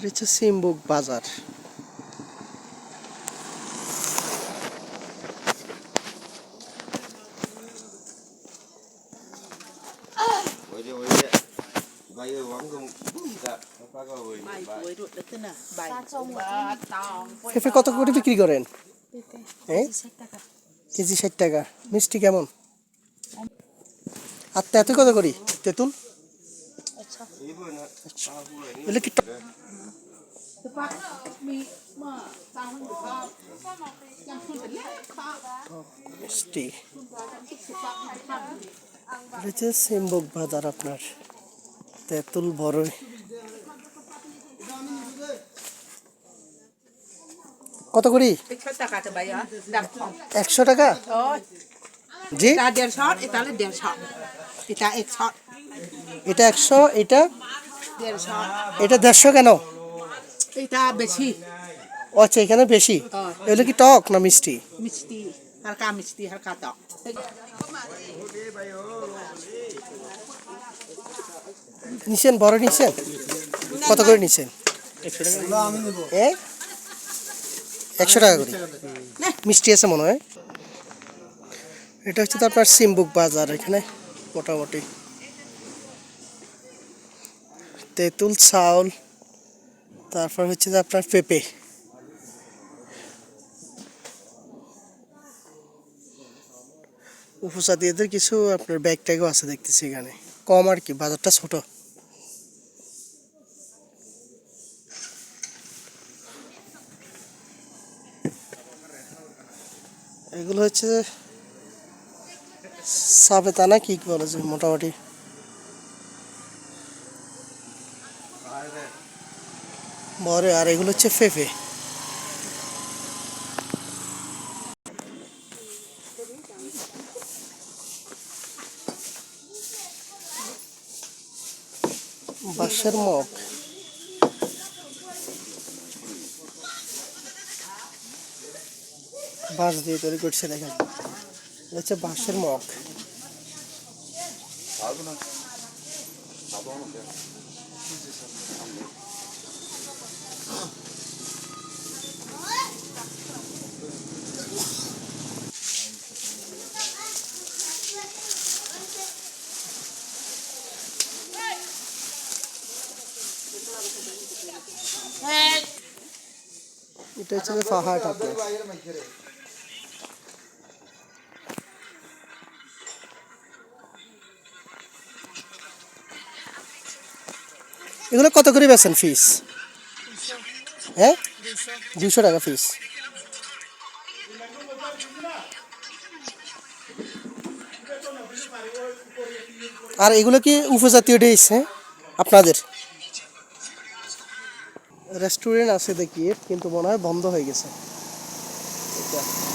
এটা হচ্ছে সিম্বুক বাজার। পেঁপে কত করে বিক্রি করেন? কেজি ষাট টাকা। মিষ্টি কেমন? আর তেঁতুল কত করি? তেঁতুল? মিষ্টি এটা হচ্ছে সিম্বুক বাজার আপনার তেঁতুল বড়ই কত করি? একশো টাকা? জি? Ta đèn sót Ta là এটা একশো এটা এটা দেড়শো কেন? Ta বেশি। আচ্ছা এখানে বেশি। হ্যাঁ। এগুলো কি টক না মিষ্টি? মিষ্টি হালকা মিষ্টি হালকা টক। নিছেন বড় নিছেন? কত করে নিছেন? একশো টাকা করে। মিষ্টি আছে মনে হয়। এটা হচ্ছে তো আপনার সিম্বুক বাজার এখানে মোটামুটি। তেঁতুল, চাউল, তারপর হচ্ছে যে আপনার পেঁপে। উপজাতীয়দের কিছু আপনার ব্যাগ ট্যাগও আছে দেখতেছি এখানে। কম আর কি, বাজারটা ছোট। এগুলো হচ্ছে সাবেতানা কি বলে যে মোটামুটি। বরে আর এগুলো হচ্ছে ফেফে। বাঁশের মগ। বাঁশ দিয়ে তৈরি করছে, দেখেন। হচ্ছে বাঁশের মগ। এটা হচ্ছে যে আপনার এগুলো কত করে বেছেন ফিস হ্যাঁ? দুশো টাকা ফিস আর এগুলো কি উপজাতীয় ডিশ হ্যাঁ? আপনাদের? রেস্টুরেন্ট আছে দেখি কিন্তু মনে হয় বন্ধ হয়ে গেছে। এটা।